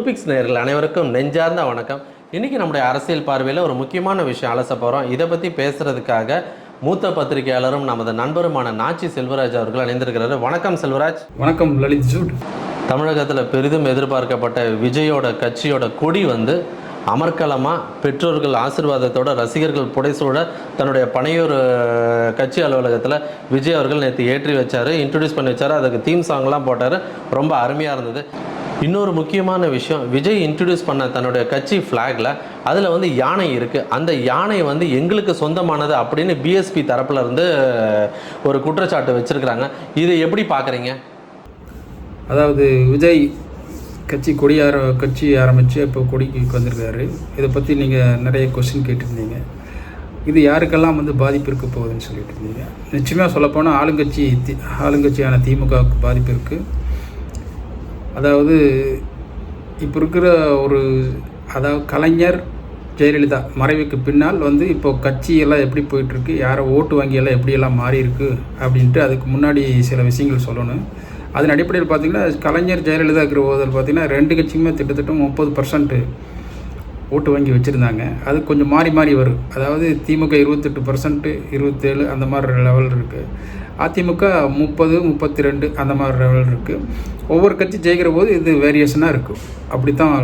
ப்ளூபிக்ஸ் நேயர்கள் அனைவருக்கும் நெஞ்சார்ந்த வணக்கம். இன்றைக்கி நம்முடைய அரசியல் பார்வையில் ஒரு முக்கியமான விஷயம் அலச போகிறோம் இதை பற்றி பேசுகிறதுக்காக மூத்த பத்திரிகையாளரும் நமது நண்பருமான நாச்சி செல்வராஜ் அவர்கள் இணைந்திருக்கிறாரு. வணக்கம் செல்வராஜ். வணக்கம் லலித் ஜூட். தமிழகத்தில் பெரிதும் எதிர்பார்க்கப்பட்ட விஜயோட கட்சியோட கொடி வந்து அமர்க்கலமாக பெற்றோர்கள் ஆசீர்வாதத்தோட ரசிகர்கள் புடைசூழ தன்னுடைய பனையூர் கட்சி அலுவலகத்தில் விஜய் அவர்கள் நேற்று ஏற்றி வச்சார் இன்ட்ரடியூஸ் பண்ணி வச்சார். அதுக்கு தீம் சாங்லாம் போட்டார். ரொம்ப அருமையாக இருந்தது. இன்னொரு முக்கியமான விஷயம் விஜய் இன்ட்ரடியூஸ் பண்ண தன்னுடைய கட்சி ஃப்ளாகில் அதில் வந்து யானை இருக்குது அந்த யானை வந்து எங்களுக்கு சொந்தமானது அப்படின்னு பிஎஸ்பி தரப்பில் இருந்து ஒரு குற்றச்சாட்டு வச்சுருக்கிறாங்க. இதை எப்படி பார்க்குறீங்க அதாவது விஜய் கட்சி கொடி ஆர கட்சி ஆரம்பித்து இப்போ கொடிக்கு வந்திருக்காரு. இதை பற்றி நீங்கள் நிறைய கொஸ்டின் கேட்டிருந்தீங்க. இது யாருக்கெல்லாம் வந்து பாதிப்பு இருக்க போகுதுன்னு சொல்லிட்டு இருந்தீங்க. நிச்சயமாக சொல்லப்போனால் ஆளுங்கட்சி தி ஆளுங்கட்சியான திமுகவுக்கு பாதிப்பு இருக்குது அதாவது இப்போ இருக்கிற ஒரு அதாவது கலைஞர் ஜெயலலிதா மறைவுக்கு பின்னால் வந்து இப்போ கட்சியெல்லாம் எப்படி போயிட்டுருக்கு யாரை ஓட்டு வங்கியெல்லாம் எப்படியெல்லாம் மாறியிருக்கு அப்படின்ட்டு அதுக்கு முன்னாடி சில விஷயங்கள் சொல்லணும். அதன் அடிப்படையில் பார்த்தீங்கன்னா கலைஞர் ஜெயலலிதா இருக்கிற போதில் பார்த்தீங்கன்னா ரெண்டு கட்சிக்குமே திட்டத்தட்ட முப்பது பர்சன்ட்டு ஓட்டு வங்கி வச்சுருந்தாங்க. அது கொஞ்சம் மாறி மாறி வரும். அதாவது திமுக இருபத்தெட்டு பர்சன்ட்டு இருபத்தேழு அந்த மாதிரி லெவல் இருக்குது அதிமுக முப்பது முப்பத்தி ரெண்டு அந்த மாதிரி லெவல் இருக்குது ஒவ்வொரு கட்சி ஜெயிக்கிற போது இது வேரியேஷனாக இருக்கும். அப்படி தான்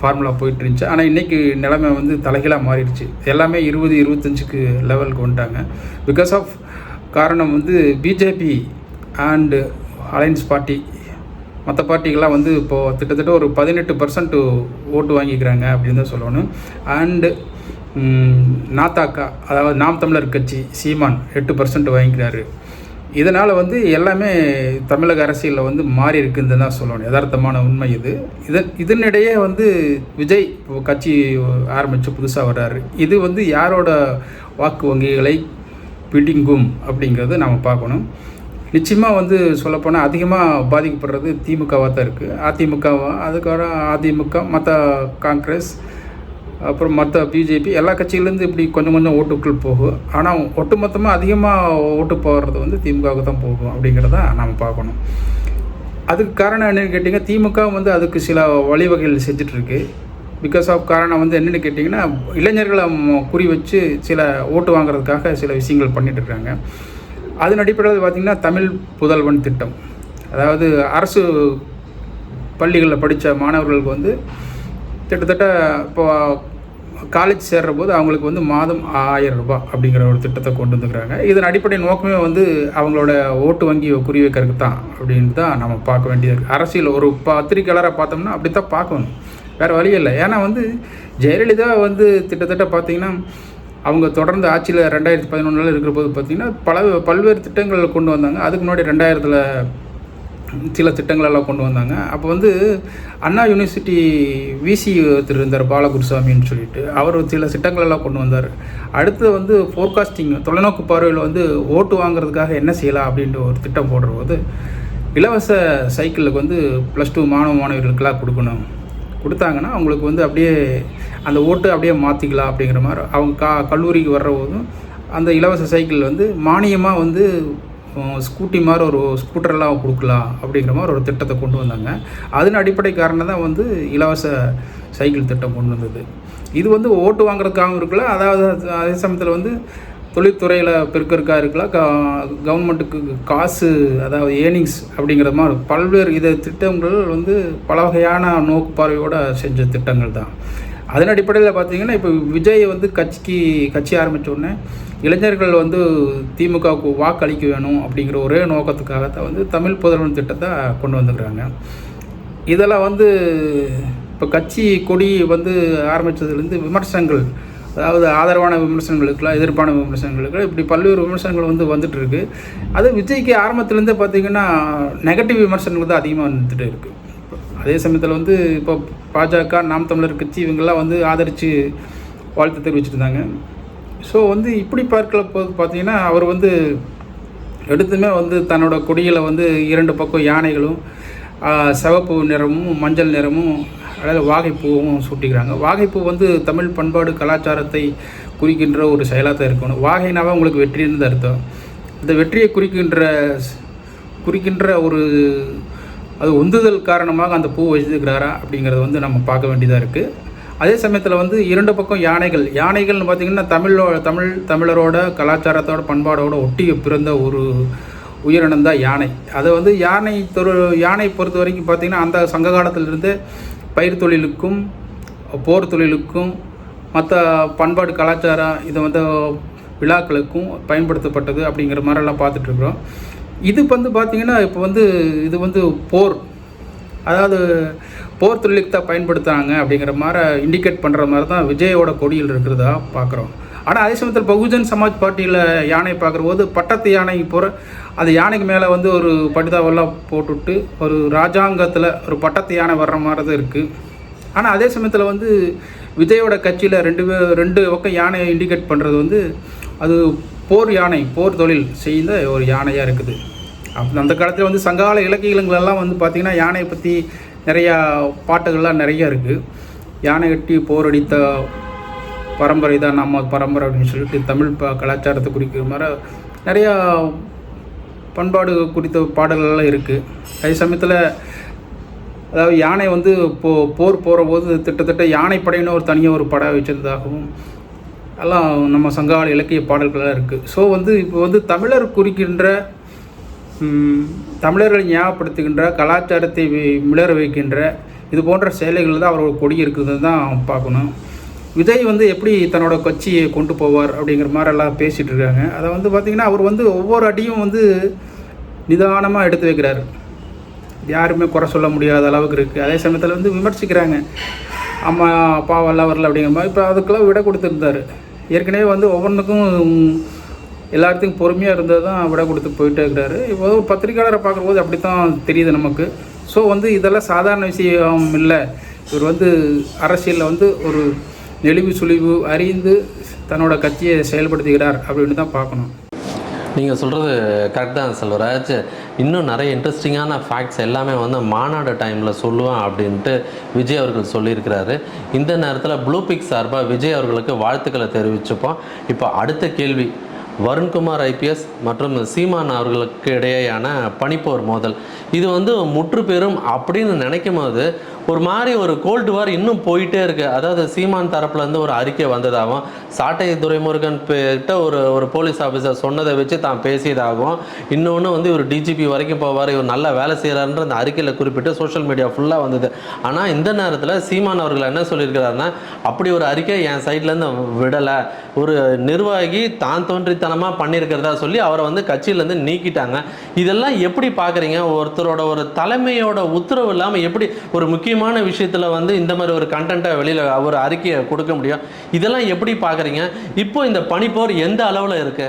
ஃபார்முலா போயிட்டு இருந்துச்சு. ஆனால் இன்றைக்கி நிலைமை வந்து தலைகீழாக மாறிடுச்சு. எல்லாமே இருபது இருபத்தஞ்சுக்கு லெவலுக்கு வந்துட்டாங்க. பிகாஸ் ஆஃப் காரணம் வந்து பிஜேபி அண்டு அலையன்ஸ் பார்ட்டி மற்ற பார்ட்டிகள்லாம் வந்து இப்போது கிட்டத்தட்ட ஒரு பதினெட்டு பர்சன்ட் ஓட்டு வாங்கிக்கிறாங்க அப்படின்னு தான் சொல்லணும். அண்டு நாத்தாக்கா அதாவது நாம் தமிழர் கட்சி சீமான் எட்டு பர்சன்ட் வாங்கிக்கிறாரு. இதனால் வந்து எல்லாமே தமிழக அரசியலில் வந்து மாறி இருக்குதுன்னு தான் சொல்லணும். யதார்த்தமான உண்மை இது. இதன் இதனிடையே வந்து விஜய் இப்போ கட்சி ஆரம்பித்து புதுசாக வர்றாரு. இது வந்து யாரோட வாக்கு வங்கிகளை பிடிங்கும் அப்படிங்கிறது நாம் பார்க்கணும். நிச்சயமாக வந்து சொல்லப்போனால் அதிகமாக பாதிக்கப்படுறது திமுகவாக தான் இருக்குது அதிமுகவாக அதுக்கப்புறம் அதிமுக மற்ற காங்கிரஸ் அப்புறம் மற்ற பிஜேபி எல்லா கட்சியிலேருந்து இப்படி கொஞ்சம் கொஞ்சம் ஓட்டுக்கள் போகும். ஆனால் ஒட்டுமொத்தமாக அதிகமாக ஓட்டு போகிறது வந்து திமுகவுக்கு தான் போகும் அப்படிங்கிறத நம்ம பார்க்கணும். அதுக்கு காரணம் என்னென்னு கேட்டிங்கன்னா திமுக வந்து அதுக்கு சில வழிவகைகள் செஞ்சிட்ருக்கு. பிகாஸ் ஆஃப் காரணம் வந்து என்னென்னு கேட்டிங்கன்னா இளைஞர்களை குறி வச்சு சில ஓட்டு வாங்குறதுக்காக சில விஷயங்கள் பண்ணிட்டு இருக்காங்க அதன் அடிப்படையில் பார்த்திங்கன்னா தமிழ் புதல்வன் திட்டம். அதாவது அரசு பள்ளிகளில் படித்த மாணவர்களுக்கு வந்து கிட்டத்தட்ட இப்போ காலேஜ் சேர்கிற போது அவங்களுக்கு வந்து மாதம் ஆயிரம் ரூபாய் அப்படிங்கிற ஒரு திட்டத்தை கொண்டு வந்துக்கிறாங்க. இதன் அடிப்படை நோக்கமே வந்து அவங்களோட ஓட்டு வங்கியை குறி வைக்கிறதுக்கு தான் அப்படின்னு தான் நம்ம பார்க்க வேண்டியது அரசியல் ஒரு பத்திரிக்கையாளராக பார்த்தோம்னா அப்படி தான் பார்க்கணும். வேறு வழி இல்லை. ஏன்னா வந்து ஜெயலலிதா வந்து கிட்டத்தட்ட பார்த்திங்கன்னா அவங்க தொடர்ந்து ஆட்சியில் ரெண்டாயிரத்தி பதினொன்றில் இருக்கிற போது பார்த்தீங்கன்னா பல பல்வேறு திட்டங்கள் கொண்டு வந்தாங்க. அதுக்கு முன்னாடி ரெண்டாயிரத்தில் சில திட்டங்களெல்லாம் கொண்டு வந்தாங்க. அப்போ வந்து அண்ணா யூனிவர்சிட்டி விசி ஒருத்தர் இருந்தார் பாலகுருசாமின்னு சொல்லிட்டு. அவர் சில திட்டங்களெல்லாம் கொண்டு வந்தார். அடுத்து வந்து ஃபோர்காஸ்டிங் தொலைநோக்கு பார்வையில் வந்து ஓட்டு வாங்குறதுக்காக என்ன செய்யலாம் அப்படின்ற ஒரு திட்டம் போடுற போது இலவச சைக்கிளுக்கு வந்து ப்ளஸ் டூ மாணவ மாணவர்களுக்கெல்லாம் கொடுக்கணும். கொடுத்தாங்கன்னா அவங்களுக்கு வந்து அப்படியே அந்த ஓட்டு அப்படியே மாற்றிக்கலாம் அப்படிங்கிற மாதிரி அவங்க கா கல்லூரிக்கு வர்ற போதும் அந்த இலவச சைக்கிள் வந்து மானியமாக வந்து ஸ்கூட்டி மாதிரி ஒரு ஸ்கூட்டரெல்லாம் கொடுக்கலாம் அப்படிங்கிற மாதிரி ஒரு திட்டத்தை கொண்டு வந்தாங்க. அதன் அடிப்படை காரணம் தான் வந்து இலவச சைக்கிள் திட்டம் கொண்டு வந்தது. இது வந்து ஓட்டு வாங்குறதுக்காகவும் இருக்குல்ல அதாவது அதே சமயத்தில் வந்து தொழில்துறையில் பெருக்கருக்காக இருக்கலாம் க கவர்மெண்ட்டுக்கு காசு அதாவது ஏர்னிங்ஸ் அப்படிங்கிற மாதிரி பல்வேறு இத திட்டங்கள் வந்து பல வகையான நோக்கு பார்வையோடு செஞ்ச திட்டங்கள் தான். அதன் அடிப்படையில் பார்த்தீங்கன்னா இப்போ விஜய் வந்து கட்சிக்கு கட்சி ஆரம்பித்தோடனே இளைஞர்கள் வந்து திமுகவுக்கு வாக்களிக்க வேணும் அப்படிங்கிற ஒரே நோக்கத்துக்காக தான் வந்து தமிழ் புதல்வன் திட்டத்தை கொண்டு வந்துக்கிறாங்க. இதெல்லாம் வந்து இப்போ கட்சி கொடி வந்து ஆரம்பித்ததுலேருந்து விமர்சனங்கள் அதாவது ஆதரவான விமர்சனங்களுக்குலாம் எதிர்ப்பான விமர்சனங்களுக்கு இப்படி பல்வேறு விமர்சனங்கள் வந்து வந்துட்டு இருக்கு அது விஜய்க்கு ஆரம்பத்துலேருந்தே பார்த்தீங்கன்னா நெகட்டிவ் விமர்சனங்கள் தான் அதிகமாக வந்துட்டு இருக்கு. அதே சமயத்தில் வந்து இப்போ பாஜக நாம் தமிழர் கட்சி இவங்கெல்லாம் வந்து ஆதரித்து வாழ்த்து தெரிவிச்சிருந்தாங்க. ஸோ வந்து இப்படி பார்க்கல போது பார்த்தீங்கன்னா அவர் வந்து எடுத்துமே வந்து தன்னோட கொடியில் வந்து இரண்டு பக்கம் யானைகளும் சிவப்பு நிறமும் மஞ்சள் நிறமும் அதாவது வாகைப்பூவும் சூட்டிக்கிறாங்க. வாகைப்பூ வந்து தமிழ் பண்பாடு கலாச்சாரத்தை குறிக்கின்ற ஒரு செயலாக தான் இருக்கணும். வாகைனாவே உங்களுக்கு வெற்றின்னு அர்த்தம். இந்த வெற்றியை குறிக்கின்ற குறிக்கின்ற ஒரு அது உந்துதல் காரணமாக அந்த பூ வச்சிருக்கிறாரா அப்படிங்கிறத வந்து நம்ம பார்க்க வேண்டியதாக இருக்குது அதே சமயத்தில் வந்து இரண்டு பக்கம் யானைகள். யானைகள்னு பார்த்திங்கன்னா தமிழோ தமிழ் தமிழரோட கலாச்சாரத்தோட பண்பாடோட ஒட்டி பிறந்த ஒரு உயிரினம் தான் யானை. அதை வந்து யானை தொரு யானை பொறுத்த வரைக்கும் பார்த்திங்கன்னா அந்த சங்க காலத்திலிருந்து பயிர் தொழிலுக்கும் போர் தொழிலுக்கும் மற்ற பண்பாடு கலாச்சாரம் இதை வந்து விழாக்களுக்கும் பயன்படுத்தப்பட்டது அப்படிங்கிற மாதிரிலாம் பார்த்துட்ருக்குறோம். இது வந்து பார்த்திங்கன்னா இப்போ வந்து இது வந்து போர். அதாவது போர் தொழிலுக்கு தான் பயன்படுத்துகிறாங்க அப்படிங்கிற மாதிரி இண்டிகேட் பண்ணுற மாதிரி தான் விஜயோட கொடியில் இருக்கிறதா பார்க்குறோம் ஆனால் அதே சமயத்தில் பகுஜன் சமாஜ் பார்ட்டியில் யானை பார்க்குற போது பட்டத்து யானை போகிற அந்த யானைக்கு மேலே வந்து ஒரு பட்டுதாவெல்லாம் போட்டுவிட்டு ஒரு ராஜாங்கத்தில் ஒரு பட்டத்து யானை வர்ற மாதிரி தான் இருக்குது ஆனால் அதே சமயத்தில் வந்து விஜயோட கட்சியில் ரெண்டு ரெண்டு பக்கம் யானையை இண்டிகேட் பண்ணுறது வந்து அது போர் யானை போர் தொழில் செய்த ஒரு யானையாக இருக்குது. அப்போ அந்த காலத்தில் வந்து சங்ககால இலக்கியங்களெல்லாம் வந்து பார்த்திங்கன்னா யானையை பற்றி நிறையா பாட்டுகள்லாம் நிறையா இருக்குது யானை கட்டி போரடித்த பரம்பரை தான் நம்ம பரம்பரை அப்படின்னு சொல்லிட்டு தமிழ் ப கலாச்சாரத்தை குறிக்கிற மாதிரி நிறையா பண்பாடு குறித்த பாடல்கள்லாம் இருக்குது அதே சமயத்தில் அதாவது யானை வந்து போ போர் போகிற போது யானை படையின ஒரு தனியாக ஒரு படம் வச்சிருந்ததாகவும் எல்லாம் நம்ம சங்ககால இலக்கிய பாடல்களாக இருக்குது ஸோ வந்து இப்போ வந்து தமிழர் குறிக்கின்ற தமிழர்களை ஞாபகப்படுத்துகின்ற கலாச்சாரத்தை மிளர வைக்கின்ற இது போன்ற சேலைகள் தான் அவரோட கொடி இருக்குதுன்னு தான் பார்க்கணும். விஜய் வந்து எப்படி தன்னோட கட்சியை கொண்டு போவார் அப்படிங்கிற மாதிரி எல்லாம் பேசிகிட்டு இருக்காங்க. அதை வந்து பார்த்திங்கன்னா அவர் வந்து ஒவ்வொரு அடியும் வந்து நிதானமாக எடுத்து வைக்கிறாரு. யாருமே குறை சொல்ல முடியாத அளவுக்கு இருக்குது அதே சமயத்தில் வந்து விமர்சிக்கிறாங்க. அம்மா அப்பாவெல்லாம் வரல அப்படிங்கிற மாதிரி. இப்போ அதுக்கெல்லாம் விட கொடுத்துருந்தாரு. ஏற்கனவே வந்து ஒவ்வொன்றுக்கும் எல்லாத்துக்கும் பொறுமையாக இருந்தால் தான் விட கொடுத்து போயிட்டே இருக்கிறாரு. இப்போ பத்திரிக்கையாளரை பார்க்கும்போது அப்படி தான் தெரியுது நமக்கு. ஸோ வந்து இதெல்லாம் சாதாரண விஷயம் இல்லை. இவர் வந்து அரசியலில் வந்து ஒரு நெளிவு சுழிவு அறிந்து தன்னோட கட்சியை செயல்படுத்துகிறார் அப்படின்னு தான் பார்க்கணும். நீங்கள் சொல்கிறது கரெக்ட் தான் செல்வராஜ். இன்னும் நிறைய இன்ட்ரெஸ்டிங்கான ஃபேக்ட்ஸ் எல்லாமே வந்து மாநாடு டைமில் சொல்லுவேன் அப்படின்ட்டு விஜய் அவர்கள் சொல்லியிருக்கிறாரு. இந்த நேரத்தில் ப்ளூ பிக் சார்பாக விஜய் அவர்களுக்கு வாழ்த்துக்களை தெரிவிச்சுப்போம். இப்போ அடுத்த கேள்வி. வருண்குமார் ஐபிஎஸ் மற்றும் சீமான் அவர்களுக்கு இடையேயான பனிப்போர் மோதல். இது வந்து முற்று பெறும் அப்படின்னு நினைக்கும் போது ஒரு மாதிரி ஒரு கோல்டு வார் இன்னும் போயிட்டே இருக்குது அதாவது சீமான் தரப்புலேருந்து ஒரு அறிக்கை வந்ததாகவும் சாட்டை துரைமுருகன் கிட்ட ஒரு ஒரு போலீஸ் ஆஃபீஸர் சொன்னதை வச்சு தான் பேசியதாகவும் இன்னொன்று வந்து இவர் டிஜிபி வரைக்கும் போவார் இவர் நல்லா வேலை செய்கிறாருன்ற அந்த அறிக்கையில் குறிப்பிட்டு சோஷியல் மீடியா ஃபுல்லாக வந்தது. ஆனால் இந்த நேரத்தில் சீமான் அவர்கள் என்ன சொல்லியிருக்கிறாருன்னா அப்படி ஒரு அறிக்கை என் சைட்லேருந்து விடலை. ஒரு நிர்வாகி தான் தோன்றித்தனமாக பண்ணியிருக்கிறதா சொல்லி அவரை வந்து கட்சியிலேருந்து நீக்கிட்டாங்க. இதெல்லாம் எப்படி பார்க்குறீங்க ஒருத்தரோட ஒரு தலைமையோட உத்தரவு இல்லாமல் எப்படி ஒரு முக்கியமான விஷயத்தில் வந்து இந்த மாதிரி ஒரு கண்டென்ட்டை வெளியில் ஒரு அறிக்கையை கொடுக்க முடியும்? இதெல்லாம் எப்படி பார்க்குறீங்க இப்போ இந்த பனிப்போர் எந்த அளவில் இருக்கு?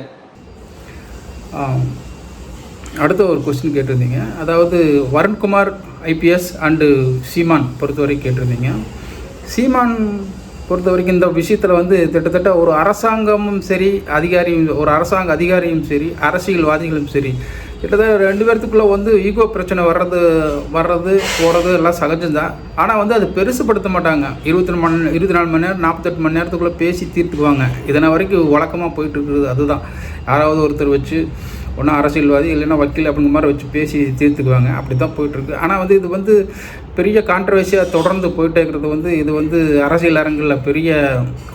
அடுத்த ஒரு கொஸ்டின் கேட்டிருந்தீங்க. அதாவது வருண்குமார் ஐபிஎஸ் அண்டு சீமான் பொறுத்தவரைக்கும் கேட்டிருந்தீங்க. சீமான் பொறுத்த வரைக்கும் இந்த விஷயத்தில் வந்து கிட்டத்தட்ட ஒரு அரசாங்கமும் சரி அதிகாரியும் ஒரு அரசாங்க அதிகாரியும் சரி அரசியல்வாதிகளும் சரி கிட்டத்தட்ட ரெண்டு பேர்த்துக்குள்ளே வந்து ஈகோ பிரச்சனை வர்றது வர்றது போகிறது எல்லாம் சகஜம்தான். ஆனால் வந்து அது பெருசுப்படுத்த மாட்டாங்க. இருபத்தி மணி இருபத்தி நாலு மணி நேரம் நாற்பத்தெட்டு மணி நேரத்துக்குள்ளே பேசி தீர்த்துக்குவாங்க. இதனை வரைக்கும் வழக்கமாக போயிட்டு இருக்கிறது அதுதான். யாராவது ஒருத்தர் வச்சு ஒன்றா அரசியல்வாதி இல்லைன்னா வக்கீல் அப்படிங்கிற மாதிரி வச்சு பேசி தீர்த்துக்குவாங்க. அப்படி தான் போயிட்டுருக்கு. ஆனால் வந்து இது வந்து பெரிய கான்ட்ரவர்சியாக தொடர்ந்து போயிட்டே இருக்கிறது வந்து இது வந்து அரசியல் அரங்கில் பெரிய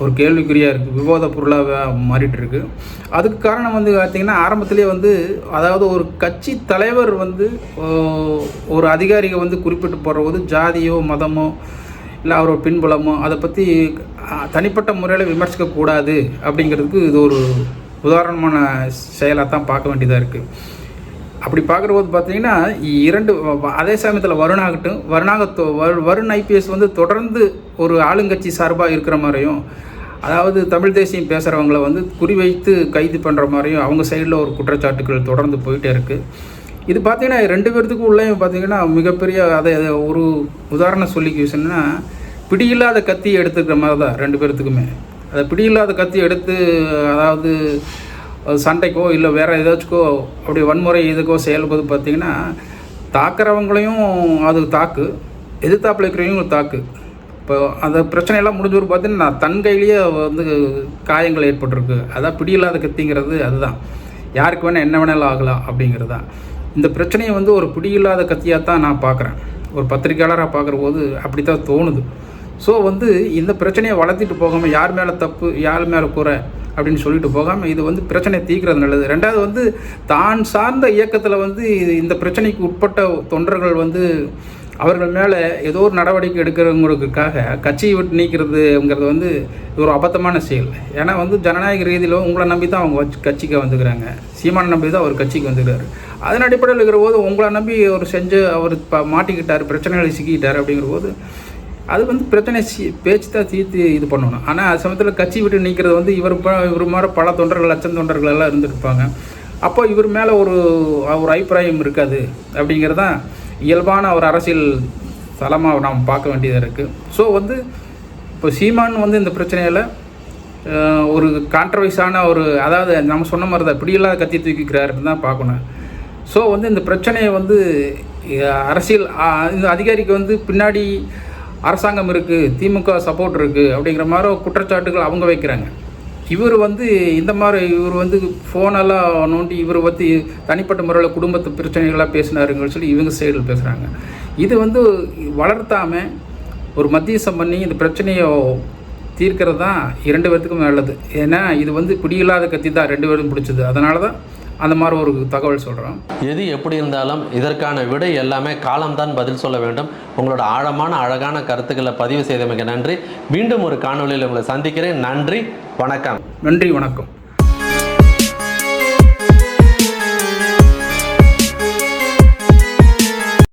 ஒரு கேள்விக்குறியாக இருக்குது விவாத பொருளாக மாறிட்டுருக்கு. அதுக்கு காரணம் வந்து பார்த்திங்கன்னா ஆரம்பத்திலே வந்து அதாவது ஒரு கட்சி தலைவர் வந்து ஒரு அதிகாரியை வந்து குறிப்பிட்டு போகிற போது ஜாதியோ மதமோ இல்லை அவரோட பின்புலமோ அதை பற்றி தனிப்பட்ட முறையில் விமர்சிக்கக்கூடாது அப்படிங்கிறதுக்கு இது ஒரு உதாரணமான செயலாக தான் பார்க்க வேண்டியதாக இருக்குது அப்படி பார்க்குறபோது பார்த்தீங்கன்னா இரண்டு அதே சமயத்தில் வருணாகட்டும் வருணாக தொ- வரு- வருண் ஐபிஎஸ் வந்து தொடர்ந்து ஒரு ஆளுங்கட்சி சார்பாக இருக்கிற மாதிரியும் அதாவது தமிழ் தேசியம் பேசுகிறவங்கள வந்து குறிவைத்து கைது பண்ணுற மாதிரியும் அவங்க சைடில் ஒரு குற்றச்சாட்டுகள் தொடர்ந்து போயிட்டே இருக்குது இது பார்த்தீங்கன்னா ரெண்டு பேர்த்துக்கும் உள்ளேயும் பார்த்தீங்கன்னா மிகப்பெரிய அதை அதை ஒரு உதாரணம் சொல்லிக்க பிடியில்லாத கத்தி எடுத்துக்கிற மாதிரி தான் ரெண்டு பேர்த்துக்குமே. அதை பிடியில்லாத கத்தி எடுத்து அதாவது சண்டைக்கோ இல்லை வேறு ஏதாச்சுக்கோ அப்படி வன்முறை இதுக்கோ செயல்போது பார்த்திங்கன்னா தாக்குறவங்களையும் அது தாக்கு எதிர்த்தாப்பில் இருக்கிறவங்களும் தாக்கு. இப்போ அந்த பிரச்சனையெல்லாம் முடிஞ்சவர் பார்த்தீங்கன்னா தன் கையிலேயே வந்து காயங்கள் ஏற்பட்டிருக்கு. அதான் பிடியில்லாத கத்திங்கிறது அதுதான். யாருக்கு வேணால் என்ன வேணாலும் ஆகலாம் அப்படிங்கிறது தான். இந்த பிரச்சனையை வந்து ஒரு பிடியில்லாத கத்தியாக தான் நான் பார்க்குறேன். ஒரு பத்திரிக்கையாளராக பார்க்குற போது அப்படி தான் தோணுது. ஸோ வந்து இந்த பிரச்சனையை வளர்த்திட்டு போகாமல் யார் மேலே தப்பு யார் மேலே குறை அப்படின்னு சொல்லிட்டு போகாமல் இது வந்து பிரச்சனையை தீர்க்கிறது நல்லது. ரெண்டாவது வந்து தான் சார்ந்த இயக்கத்தில் வந்து இந்த பிரச்சனைக்கு உட்பட்ட தொண்டர்கள் வந்து அவர்கள் மேலே ஏதோ ஒரு நடவடிக்கை எடுக்கிறவங்களுக்காக கட்சியை விட்டு நீக்கிறதுங்கிறது வந்து ஒரு அபத்தமான செயல். ஏன்னா வந்து ஜனநாயக ரீதியில் உங்களை நம்பி தான் அவங்க வச்சு- கட்சிக்கு வந்துக்கிறாங்க. சீமானை நம்பி தான் அவர் கட்சிக்கு வந்துக்கிறாரு. அதன் அடிப்படையில் இருக்கிற போது உங்களை நம்பி அவர் செஞ்சு அவர் மாட்டிக்கிட்டார் பிரச்சனைகளை சிக்கிக்கிட்டார் அப்படிங்கிற போது அது வந்து பிரச்சனை பேச்சு தான் தீர்த்து இது பண்ணணும். ஆனால் அது சமயத்தில் கட்சி விட்டு நீக்கிறது வந்து இவர் இவர் மாதிரி பல தொண்டர்கள் லட்சம் தொண்டர்கள் எல்லாம் இருந்திருப்பாங்க. அப்போ இவர் மேலே ஒரு ஒரு அபிப்பிராயம் இருக்காது அப்படிங்கிறது தான் இயல்பான ஒரு அரசியல் தளமாக நாம் பார்க்க வேண்டியதாக இருக்குது ஸோ வந்து இப்போ சீமான் வந்து இந்த பிரச்சனையில் ஒரு கான்ட்ரவைஸான ஒரு அதாவது நம்ம சொன்ன மாதிரி தான் இப்படியெல்லாம் கத்தி தூக்கிக்கிறாருன்னு தான் பார்க்கணும். ஸோ வந்து இந்த பிரச்சனையை வந்து அரசியல் இந்த அதிகாரிக்கு வந்து பின்னாடி அரசாங்கம் இருக்குது திமுக சப்போர்ட் இருக்குது அப்படிங்கிற மாதிரி குற்றச்சாட்டுகள் அவங்க வைக்கிறாங்க. இவர் வந்து இந்த மாதிரி இவர் வந்து ஃபோனெல்லாம் நோண்டி இவர் பற்றி தனிப்பட்ட முறையில் குடும்பத்து பிரச்சனைகளாக பேசினாருங்கன்னு சொல்லி இவங்க சைடில் பேசுகிறாங்க இது வந்து வளர்த்தாமல் ஒரு மத்தியசம் பண்ணி இந்த பிரச்சனையை தீர்க்கிறது தான் இரண்டு பேர்த்துக்கும் நல்லது. ஏன்னா இது வந்து பிடியில்லாத கத்தி தான் ரெண்டு பேரும் பிடிச்சது. அதனால தான் அந்த மாதிரி ஒரு தகவல் சொல்கிறோம் எது எப்படி இருந்தாலும் இதற்கான விடை எல்லாமே காலம்தான் பதில் சொல்ல வேண்டும். உங்களோட ஆழமான அழகான கருத்துக்களை பதிவு செய்தமைக்கு நன்றி. மீண்டும் ஒரு காணொளியில் உங்களை சந்திக்கிறேன். நன்றி வணக்கம். நன்றி வணக்கம்.